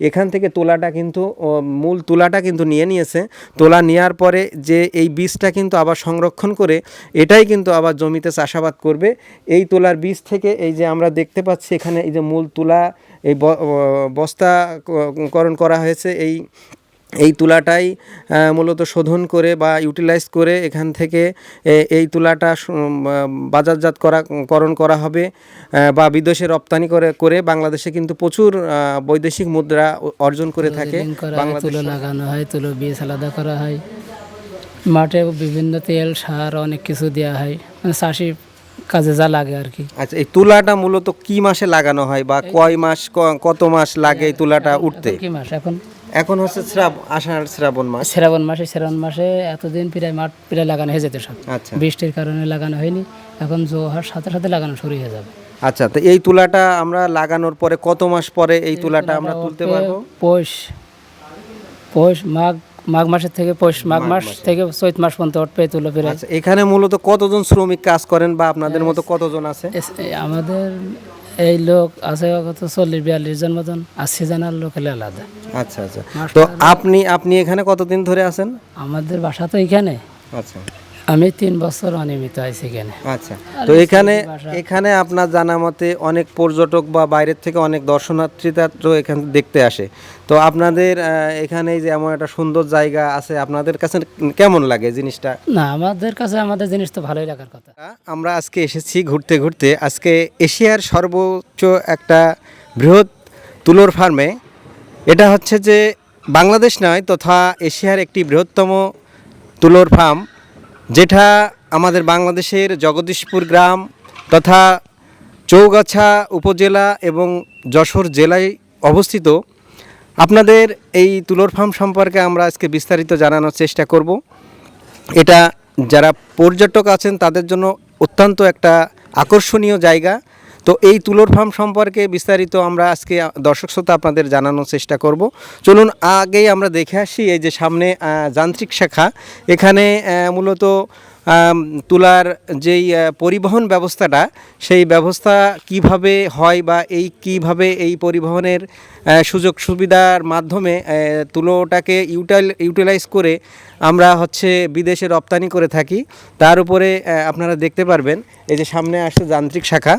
এখান থেকে তোলাটা কিন্তু মূল তোলাটা কিন্তু নিয়ে নিয়েছে। তোলা নেওয়ার পরে যে এই বীজটা কিন্তু আবার সংরক্ষণ করে, এটাই কিন্তু আবার জমিতে চাষাবাদ করবে। এই তোলার বীজ থেকে এই যে আমরা দেখতে পাচ্ছি এখানে এই যে মূল তুলা, এই বস্তাকরণ করা হয়েছে। এই এই তুলাটাই মূলত শোধন করে বা ইউটিলাইজ করে এখান থেকে এই তুলাটা বাজারজাত করা করণ করা হবে বা বিদেশে রপ্তানি করে করে বাংলাদেশে কিন্তু প্রচুর বৈদেশিক মুদ্রা অর্জন করে থাকে তুলো লাগানো হয় তুলো বীজ আলাদা করা হয়। মাঠে বিভিন্ন তেল সার অনেক কিছু দেওয়া হয় মানে চাষি কাজে যা লাগে আর কি। আচ্ছা এই তুলাটা মূলত কি মাসে লাগানো হয় বা কয় মাস কত মাস লাগে এই তুলাটা উঠতে? কি মাস? এখন এখন হচ্ছে শ্রাব আষাঢ় শ্রাবণ মাস। শ্রাবণ মাসে শ্রাবণ মাসে এতদিন প্রায় মাঠ প্রায় লাগানো হয়ে যেত সব। আচ্ছা। বৃষ্টির কারণে লাগানো হয়নি এখন জোহার সাথে সাথে লাগানো শুরু হয়ে যাবে। আচ্ছা তো এই তুলাটা আমরা লাগানোর পরে কত মাস পরে এই তুলাটা আমরা তুলতে পারব? পৌষ পৌষ মাঘ মাঘ মাসের থেকে পৌষ মাঘ মাস থেকে চৈত মাস পর্যন্ত উঠবে তুলো পেরে আচ্ছা এখানে মূলত কতজন শ্রমিক কাজ করেন বা আপনাদের মতো কতজন আছে? আমাদের এই লোক আছে কত চল্লিশ বিয়াল্লিশ জন মতন আশি জনের লোক হলে আলাদা। আচ্ছা আচ্ছা। তো আপনি আপনি এখানে কতদিন ধরে আছেন? আমাদের বাসা তো এখানে। আচ্ছা। আমি তিন বছর অনিয়মিত আছি এখানে। আচ্ছা। তো এখানে এখানে আপনার জানা মতে অনেক পর্যটক বা বাইরের থেকে অনেক দর্শনার্থীরা তো এখানে দেখতে আসে। তো আপনাদের এখানে যে এমন একটা সুন্দর জায়গা আছে আপনাদের কাছে কেমন লাগে জিনিসটা? না আমাদের কাছে আমাদের জিনিস তো ভালোই লাগার কথা। আমরা আজকে এসেছি ঘুরতে ঘুরতে। আজকে এশিয়ার সর্বোচ্চ একটা বৃহৎ তুলোর ফার্মে। এটা হচ্ছে যে বাংলাদেশ নয় তথা এশিয়ার একটি বৃহত্তম তুলোর ফার্ম। যেটা আমাদের বাংলাদেশের জগদীশপুর গ্রাম তথা চৌগাছা উপজেলা এবং যশোর জেলায় অবস্থিত। আপনাদের এই তুলোর ফার্ম সম্পর্কে আমরা আজকে বিস্তারিত জানানোর চেষ্টা করব। এটা যারা পর্যটক আছেন তাদের জন্য অত্যন্ত একটা আকর্ষণীয় জায়গা। তো এই তুলোর ফার্ম সম্পর্কে বিস্তারিত আমরা আজকে দর্শক শ্রোতা আপনাদের জানানোর চেষ্টা করব। চলুন আগেই আমরা দেখে আসি এই যে সামনে যান্ত্রিক শাখা। এখানে মূলত তুলার যেই পরিবহন ব্যবস্থাটা, সেই ব্যবস্থা কীভাবে হয় বা এই কীভাবে এই পরিবহনের সুযোগ সুবিধার মাধ্যমে তুলোটাকে ইউটাইল, ইউটিলাইজ করে আমরা হচ্ছে বিদেশে রপ্তানি করে থাকি। তার উপরে আপনারা দেখতে পারবেন, এই যে সামনে আসছে যান্ত্রিক শাখা।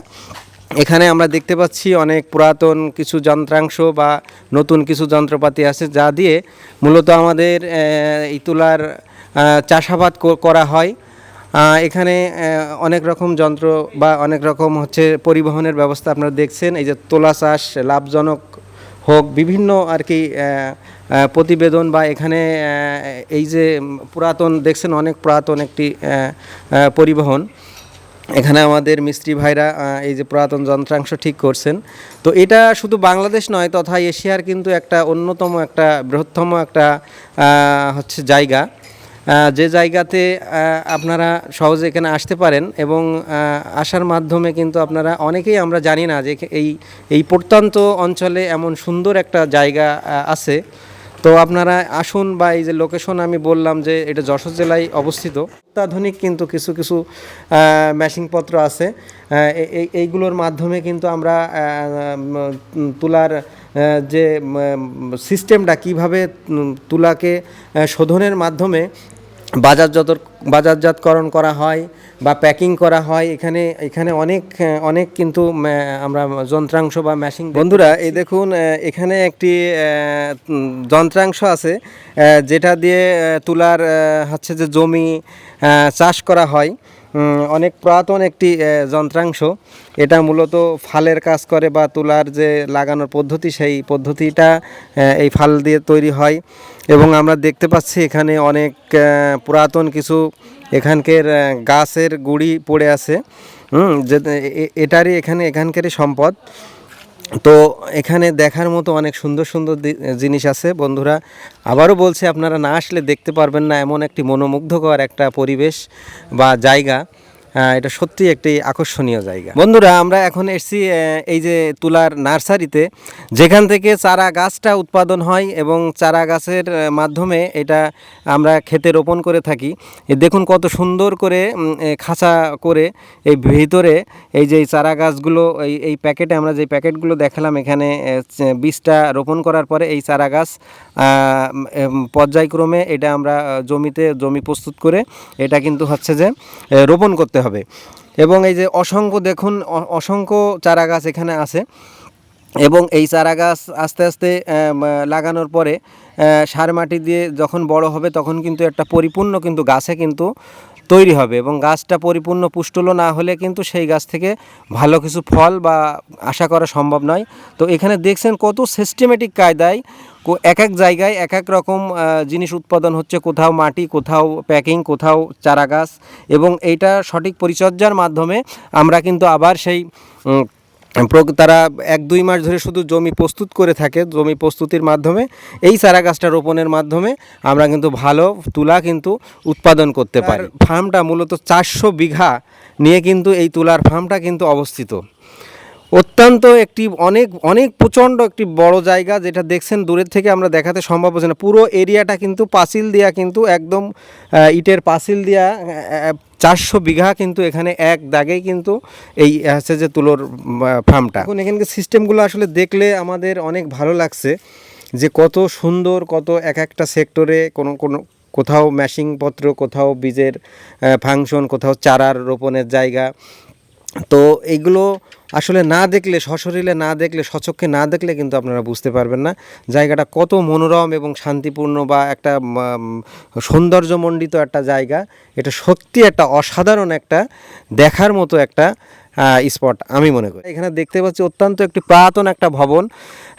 এখানে আমরা দেখতে পাচ্ছি অনেক পুরাতন কিছু যন্ত্রাংশ বা নতুন কিছু যন্ত্রপাতি আছে, যা দিয়ে মূলত আমাদের এই তুলার চাষাবাদ করা হয়। এখানে অনেক রকম যন্ত্র বা অনেক রকম হচ্ছে পরিবহনের ব্যবস্থা আপনারা দেখছেন। এই যে তোলা চাষ লাভজনক হোক, বিভিন্ন আর কি প্রতিবেদন বা এখানে এই যে পুরাতন, দেখছেন অনেক পুরাতন একটি পরিবহন। এখানে আমাদের মিস্ত্রি ভাইরা এই যে পুরাতন যন্ত্রাংশ ঠিক করছেন। তো এটা শুধু বাংলাদেশ নয়, তথা এশিয়ার কিন্তু একটা অন্যতম একটা বৃহত্তম একটা হচ্ছে জায়গা। যে জায়গাতে আপনারা সহজে এখানে আসতে পারেন এবং আসার মাধ্যমে কিন্তু আপনারা অনেকেই আমরা জানি না যে এই এই প্রত্যন্ত অঞ্চলে এমন সুন্দর একটা জায়গা আছে। তো আপনারা আসুন বা এই যে লোকেশন আমি বললাম যে এটা যশোর জেলায় অবস্থিত, অত্যাধুনিক কিন্তু কিছু কিছু মেশিনপত্র আছে। এই এইগুলোর মাধ্যমে কিন্তু আমরা তুলার যে সিস্টেমটা কীভাবে তুলাকে শোধনের মাধ্যমে বাজারজাত বাজারজাতকরণ করা হয় বা প্যাকিং করা হয়। এখানে এখানে অনেক অনেক কিন্তু আমরা যন্ত্রাংশ বা মেশিন বন্ধুরা এই দেখুন এখানে একটি যন্ত্রাংশ আছে যেটা দিয়ে তুলার হচ্ছে যে জমি চাষ করা হয়। অনেক পুরাতন একটি যন্ত্রাংশ। এটা মূলত ফালের কাজ করে বা তুলার যে লাগানোর পদ্ধতি, সেই পদ্ধতিটা এই ফাল দিয়ে তৈরি হয়। এবং আমরা দেখতে পাচ্ছি এখানে অনেক পুরাতন কিছু এখানকার গাছের গুড়ি পড়ে আছে। হুম যে এটারই এখানে, এখানকারই সম্পদ। তো এখানে দেখার মতো অনেক সুন্দর সুন্দর জিনিস আছে। বন্ধুরা, আবারও বলছে, আপনারা না আসলে দেখতে পারবেন না এমন একটি মনোমুগ্ধকর একটা পরিবেশ বা জায়গা। এটা সত্যি একটি আকর্ষণীয় জায়গা। বন্ধুরা, আমরা এখন এসেছি এই যে তুলার নার্সারিতে, যেখান থেকে চারা গাছটা উৎপাদন হয় এবং চারা গাছের মাধ্যমে এটা আমরা খেতে রোপণ করে থাকি। দেখুন কত সুন্দর করে খাঁচা করে এই ভিতরে এই যে চারা গাছগুলো, এই এই প্যাকেটে আমরা যে প্যাকেটগুলো দেখালাম এখানে বীজটা রোপণ করার পরে এই চারা গাছ পর্যায়ক্রমে এটা আমরা জমিতে জমি প্রস্তুত করে এটা কিন্তু হচ্ছে যে রোপণ করতে হবে। এবং এই যে অসংখ্য দেখুন অসংখ্য চারা গাছ এখানে আছে। এবং এই চারা গাছ আস্তে আস্তে লাগানোর পরে সার মাটি দিয়ে যখন বড় হবে, তখন কিন্তু একটা পরিপূর্ণ কিন্তু গাছে কিন্তু তৈরি হবে। এবং গাছটা পরিপূর্ণ পুষ্টলো না হলে কিন্তু সেই গাছ থেকে ভালো কিছু ফল বা আশা করা সম্ভব নয়। তো এখানে দেখছেন কত সিস্টেমেটিক কায়দায় এক এক জায়গায় এক এক রকম জিনিস উৎপাদন হচ্ছে। কোথাও মাটি কোথাও প্যাকিং কোথাও চারা গাছ এবং এইটা সঠিক পরিচর্যার মাধ্যমে আমরা কিন্তু আবার সেই তারা এক দুই মাস ধরে শুধু জমি প্রস্তুত করে থাকে জমি প্রস্তুতির মাধ্যমে। এই চারা গাছটা রোপণের মাধ্যমে আমরা কিন্তু ভালো তুলা কিন্তু উৎপাদন করতে পারি। ফার্মটা মূলত চারশো বিঘা নিয়ে কিন্তু এই তুলার ফার্মটা কিন্তু অবস্থিত। অত্যন্ত একটি অনেক অনেক প্রচণ্ড একটি বড় জায়গা যেটা দেখছেন দূরের থেকে আমরা দেখাতে সম্ভব হচ্ছে না। পুরো এরিয়াটা কিন্তু পাঁচিল দেওয়া কিন্তু একদম ইটের পাঁচিল দেওয়া চারশো বিঘা কিন্তু এখানে এক দাগেই কিন্তু এই হচ্ছে যে তুলোর ফার্মটা। এখন এখানকার সিস্টেমগুলো আসলে দেখলে আমাদের অনেক ভালো লাগছে যে কত সুন্দর, কত এক একটা সেক্টরে কোনো কোনো কোথাও ম্যাশিংপত্র, কোথাও বীজের ফাংশন, কোথাও চারার রোপণের জায়গা তো এগুলো আসলে না দেখলে, সশরীরে না দেখলে, সচক্ষে না দেখলে কিন্তু আপনারা বুঝতে পারবেন না। জায়গাটা কত মনোরম এবং শান্তিপূর্ণ বা একটা সৌন্দর্যমণ্ডিত একটা জায়গা। এটা সত্যি একটা অসাধারণ একটা দেখার মতো একটা স্পট আমি মনে করি। এখানে দেখতে পাচ্ছি অত্যন্ত একটি পুরাতন একটা ভবন।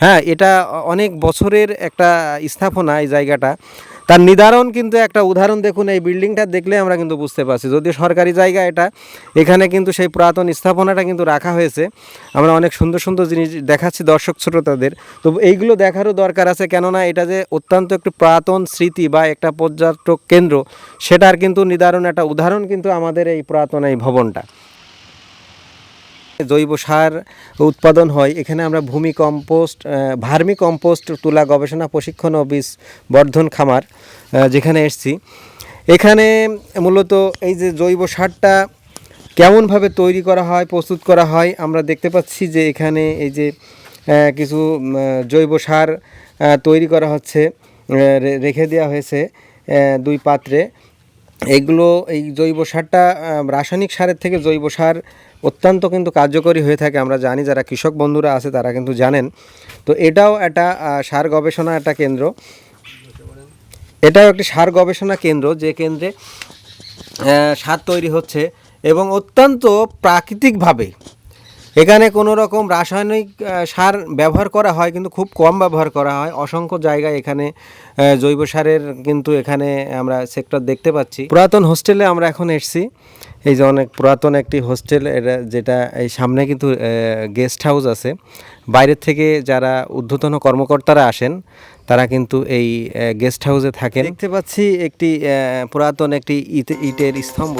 হ্যাঁ এটা অনেক বছরের একটা স্থাপনা এই জায়গাটা। তার নিদারণ কিন্তু একটা উদাহরণ দেখুন, এই বিল্ডিংটা দেখলে আমরা কিন্তু বুঝতে পারছি। যদিও সরকারি জায়গা এটা, এখানে কিন্তু সেই পুরাতন স্থাপনাটা কিন্তু রাখা হয়েছে। আমরা অনেক সুন্দর সুন্দর জিনিস দেখাচ্ছি দর্শক শ্রোতাদের। তো এইগুলো দেখারও দরকার আছে, কেননা এটা যে অত্যন্ত একটি পুরাতন স্মৃতি বা একটা পর্যটক কেন্দ্র, সেটার কিন্তু নিদারণ একটা উদাহরণ কিন্তু আমাদের এই পুরাতন এই ভবনটা। জৈব সার উৎপাদন হয়। এখানে আমরা ভূমি কম্পোস্ট ভার্মি কম্পোস্ট তুলা গবেষণা প্রশিক্ষণ ও বর্ধন খামার যেখানে এসছি। এখানে মূলত এই যে জৈব সারটা কেমনভাবে তৈরি করা হয়, প্রস্তুত করা হয়, আমরা দেখতে পাচ্ছি যে এখানে এই যে কিছু জৈব সার তৈরি করা হচ্ছে রেখে দেওয়া হয়েছে দুই পাত্রে। এইগুলো এই জৈব সারটা রাসায়নিক সারের থেকে জৈব সার অত্যন্ত কিন্তু কার্যকরী হয়ে থাকে। আমরা জানি যারা কৃষক বন্ধুরা আছে, তারা কিন্তু জানেন। তো এটাও একটা সার গবেষণা একটা কেন্দ্র। এটাও একটি সার গবেষণা কেন্দ্র, যে কেন্দ্রে সার তৈরি হচ্ছে এবং অত্যন্ত প্রাকৃতিকভাবে এখানে কোনো রকম রাসায়নিক সার ব্যবহার করা হয়, কিন্তু খুব কম ব্যবহার করা হয়। অসংখ্য জায়গায় এখানে জৈব সারের কিন্তু এখানে আমরা সেক্টর দেখতে পাচ্ছি। পুরাতন হোস্টেলে আমরা এখন এসেছি। এই যে অনেক পুরাতন একটি হোস্টেল এটা যেটা এই সামনে কিন্তু গেস্ট হাউস আছে। বাইরের থেকে যারা ঊর্ধ্বতন কর্মকর্তারা আসেন, তারা কিন্তু এই গেস্ট হাউসে থাকেন। দেখতে পাচ্ছি একটি পুরাতন একটি ইট, ইটের স্তম্ভ।